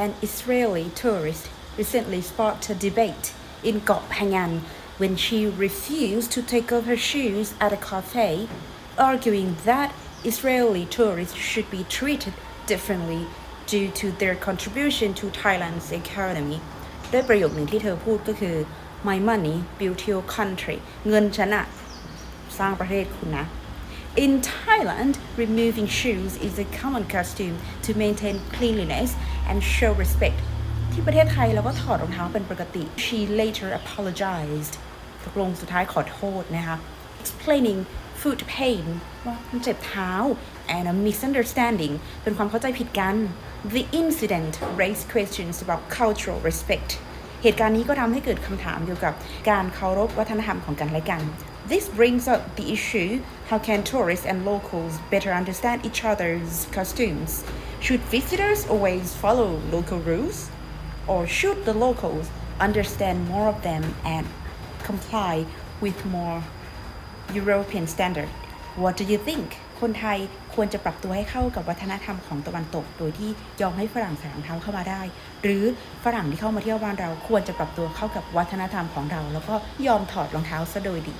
an Israeli tourist recently sparked a debate in Got Phangan when she refused to take off her shoes at a cafe, arguing that Israeli tourists should be treated differently due to their contribution to Thailand's economy ด้วยประโยคหนึ่งที่เธอพูดก็คือ my money built your country เงินฉันอะสร้างประเทศคุณนะ In Thailand, removing shoes is a common costume to maintain cleanliness and show respect. ที่ประเทศไทยเราก็ถอดรองเท้าเป็นปกติ She later apologized ตกลงสุดท้ายขอโทษนะคะ Explaining foot pain ว่ามันเจ็บเท้า and a misunderstanding เป็นความเข้าใจผิดกัน The incident raised questions about cultural respect เหตุการณ์นี้ก็ทำให้เกิดคำถามเกี่ยวกับการเคารพวัฒนธรรมของกันและกัน This brings up the issue how can tourists and locals better understand each other's costumes? Should visitors always follow local rules? Or should the locals understand more of them and comply with more European standard What do you think คนไทยควรจะปรับตัวให้เข้ากับวัฒนธรรมของตะวันตก โดยที่ยอมให้ฝรั่งใส่รองเท้าเข้ามาได้ หรือฝรั่งที่เข้ามาเที่ยวบ้านเราควรจะปรับตัวเข้ากับวัฒนธรรมของเรา แล้วก็ยอมถอดรองเท้าซะโดยดี